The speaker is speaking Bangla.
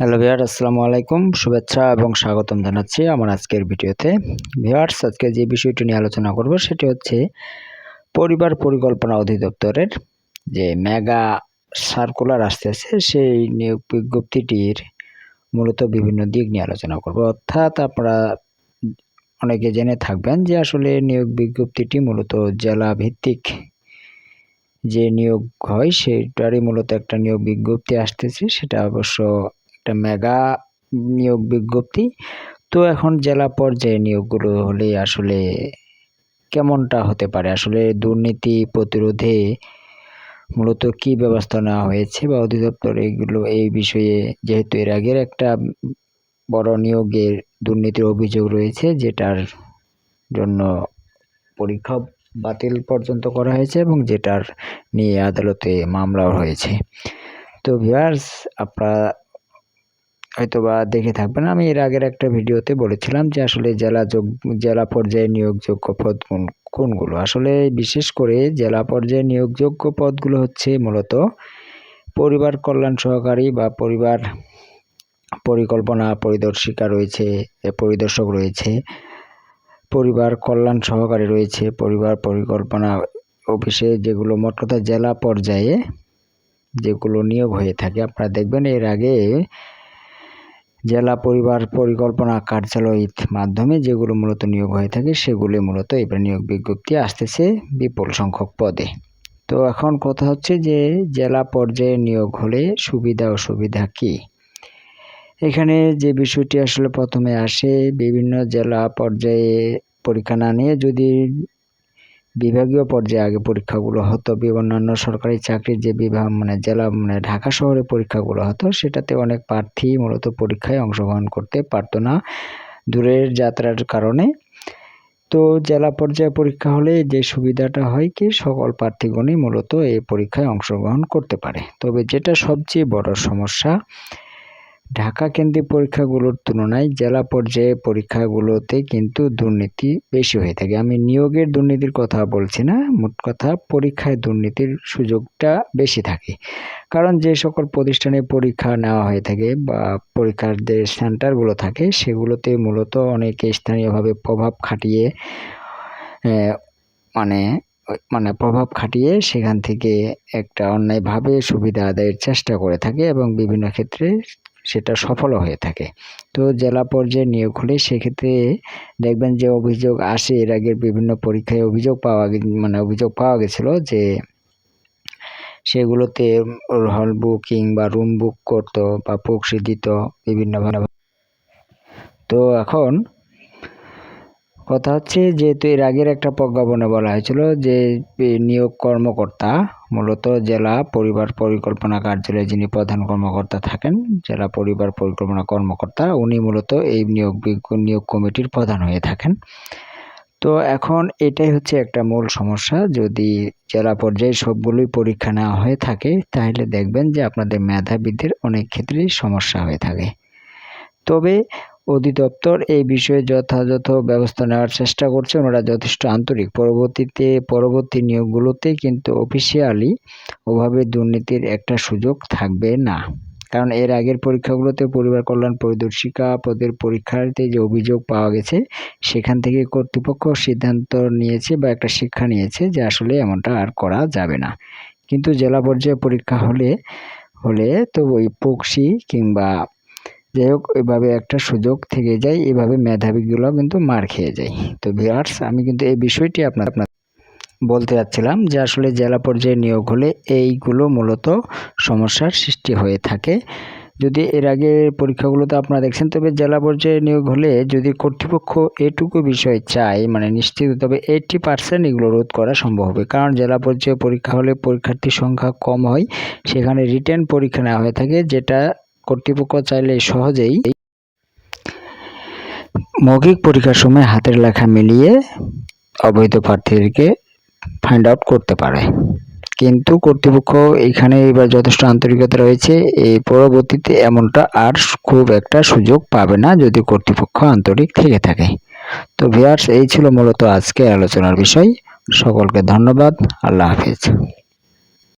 হ্যালো ভিয়ার আসসালামু আলাইকুম, শুভেচ্ছা এবং স্বাগতম জানাচ্ছি আমার আজকের ভিডিওতে। ভিয়ার্স আজকে যে বিষয়টি নিয়ে আলোচনা করব সেটি হচ্ছে পরিবার পরিকল্পনা অধিদপ্তরের যে মেগা সার্কুলার আসতেছে, সেই নিয়োগ বিজ্ঞপ্তিটির মূলত বিভিন্ন দিক নিয়ে আলোচনা করব। অর্থাৎ আপনারা অনেকে জেনে থাকবেন যে আসলে নিয়োগ বিজ্ঞপ্তিটি মূলত জেলা ভিত্তিক যে নিয়োগ হয়, সেটারই মূলত একটা নিয়োগ বিজ্ঞপ্তি আসতেছে, সেটা অবশ্য একটা মেগা নিয়োগ বিজ্ঞপ্তি। তো এখন জেলা পর্যায়ে নিয়োগগুলো হলে আসলে কেমনটা হতে পারে? আসলে দুর্নীতি প্রতিরোধে মূলত কি ব্যবস্থা নেওয়া হয়েছে বা অধিদপ্তর এইগুলো এই বিষয়ে যেহেতু এর আগের একটা বড় নিয়োগের দুর্নীতির অভিযোগ রয়েছে, যেটার জন্য পরীক্ষা বাতিল পর্যন্ত করা হয়েছে এবং যেটার নিয়ে আদালতে মামলাও হয়েছে। তো ভিউয়ার্স, আপনারা হয়তো বা দেখে থাকবেন। আমি এর আগের একটা ভিডিওতে বলেছিলাম যে আসলে জেলা যোগ, জেলা পর্যায়ে নিয়োগযোগ্য পদ কোন, কোনগুলো? আসলে বিশেষ করে জেলা পর্যায়ে নিয়োগযোগ্য পদগুলো হচ্ছে মূলত পরিবার কল্যাণ সহকারী বা পরিবার পরিকল্পনা পরিদর্শিকা রয়েছে পরিদর্শক রয়েছে, পরিবার কল্যাণ সহকারী রয়েছে, পরিবার পরিকল্পনা অফিসে যেগুলো মোট কথা জেলা পর্যায়ে যেগুলো নিয়োগ হয়ে থাকে। আপনারা দেখবেন এর আগে জেলা পরিবার পরিকল্পনা কার্যালয়ের মাধ্যমে যেগুলো মূলত নিয়োগ হয়ে থাকে সেগুলি মূলত এবার নিয়োগ বিজ্ঞপ্তি আসতেছে বিপুল সংখ্যক পদে। তো এখন কথা হচ্ছে যে, জেলা পর্যায়ে নিয়োগ হলে সুবিধা অসুবিধা কী? এখানে যে বিষয়টি আসলে প্রথমে আসে, বিভিন্ন জেলা পর্যায়ে পরীক্ষা না নিয়ে যদি বিভাগীয় পর্যায়ে আগে পরীক্ষাগুলো হতো। অন্যান্য সরকারি চাকরির যে বিভাগ মানে জেলা মানে ঢাকা শহরে পরীক্ষাগুলো হতো, সেটাতে অনেক প্রার্থী মূলত পরীক্ষায় অংশগ্রহণ করতে পারতো না দূরের যাত্রার কারণে। তো জেলা পর্যায়ে পরীক্ষা হলে যে সুবিধাটা হয় কি, সকল প্রার্থীগণই মূলত এই পরীক্ষায় অংশগ্রহণ করতে পারে। তবে যেটা সবচেয়ে বড় সমস্যা ঢাকা কেন্দ্রিক পরীক্ষাগুলোর তুলনায় জেলা পর্যায়ে পরীক্ষাগুলোতে কিন্তু দুর্নীতি বেশি হয়ে থাকে। আমি নিয়োগের দুর্নীতির কথা বলছি না, মোট কথা পরীক্ষায় দুর্নীতির সুযোগটা বেশি থাকে। কারণ যে সকল প্রতিষ্ঠানে পরীক্ষা নেওয়া হয়ে থাকে বা পরীক্ষার যে সেন্টারগুলো থাকে, সেগুলোতে মূলত অনেকে স্থানীয়ভাবে প্রভাব খাটিয়ে মানে মানে প্রভাব খাটিয়ে সেখান থেকে একটা অন্যায়ভাবে সুবিধা আদায়ের চেষ্টা করে থাকে এবং বিভিন্ন ক্ষেত্রে সেটা সফলও হয়ে থাকে। তো জেলা পর্যায়ে নিয়োগ হলে সেক্ষেত্রে দেখবেন যে অভিযোগ আসে, এর আগের বিভিন্ন পরীক্ষায় অভিযোগ পাওয়া মানে অভিযোগ পাওয়া গেছিল যে সেগুলোতে হল বুকিং বা রুম বুক করতো বা প্রক্সি দিত বিভিন্নভাবে তো এখন কথা হচ্ছে যেহেতু এর আগের একটা প্রজ্ঞাপনে বলা হয়েছিল যে নিয়োগ কর্মকর্তা, মূলত জেলা পরিবার পরিকল্পনা কার্যালয়ে যিনি প্রধান কর্মকর্তা থাকেন, জেলা পরিবার পরিকল্পনা কর্মকর্তা, উনি মূলত এই নিয়োগ নিয়োগ কমিটির প্রধান হয়ে থাকেন। তো এখন এটাই হচ্ছে একটা মূল সমস্যা। যদি জেলা পর্যায়ে সবগুলোই পরীক্ষা নেওয়া হয়ে থাকে, তাহলে দেখবেন যে, আপনাদের মেধাবীদের অনেক ক্ষেত্রেই সমস্যা হয়ে থাকে। তবে অধিদপ্তর এই বিষয়ে যথাযথ ব্যবস্থা নেওয়ার চেষ্টা করছে। ওনারা যথেষ্ট আন্তরিক। পরবর্তীতে, পরবর্তী নিয়োগগুলোতে কিন্তু অফিসিয়ালি ওভাবে দুর্নীতির একটা সুযোগ থাকবে না। কারণ এর আগের পরীক্ষাগুলোতে পরিবার কল্যাণ পরিদর্শিকা পদের পরীক্ষাতে যে অভিযোগ পাওয়া গেছে, সেখান থেকে কর্তৃপক্ষ সিদ্ধান্ত নিয়েছে বা একটা শিক্ষা নিয়েছে যে আসলে এমনটা আর করা যাবে না। কিন্তু জেলা পর্যায়ে পরীক্ষা হলে হলে তো ওই পক্সি কিংবা যাই হোক, এভাবে একটা সুযোগ থেকে যায়, এভাবে মেধাবীগুলো কিন্তু মার খেয়ে যায়। তো ভিউয়ার্স আমি কিন্তু এই বিষয়টি আপনার আপনার বলতে যাচ্ছিলাম যে আসলে জেলা পর্যায়ে নিয়োগ হলে এইগুলো মূলত সমস্যার সৃষ্টি হয়ে থাকে। যদি এর আগে পরীক্ষাগুলোতে আপনারা দেখছেন, তবে জেলা পর্যায়ে নিয়োগ হলে যদি কর্তৃপক্ষ এটুকু বিষয় চায় মানে নিশ্চিত, তবে এইটটি পার্সেন্ট এগুলো রোধ করা সম্ভব হবে। কারণ জেলা পর্যায়ে পরীক্ষা হলে পরীক্ষার্থীর সংখ্যা কম হয়, সেখানে রিটার্ন পরীক্ষা নেওয়া হয়ে থাকে, যেটা কর্তৃপক্ষ চাইলে সহজেই মৌখিক পরীক্ষার সময় হাতের লেখা মিলিয়ে অবৈধ প্রার্থীদেরকে ফাইন্ড আউট করতে পারে। কিন্তু কর্তৃপক্ষ এখানে এবার যথেষ্ট আন্তরিকতা রয়েছে। এই পরবর্তীতে এমনটা আর খুব একটা সুযোগ পাবে না যদি কর্তৃপক্ষ আন্তরিক থেকে থাকে। তো ভিয়ার্স এই ছিল মূলত আজকে আলোচনার বিষয়। সকলকে ধন্যবাদ। আল্লাহ হাফিজ।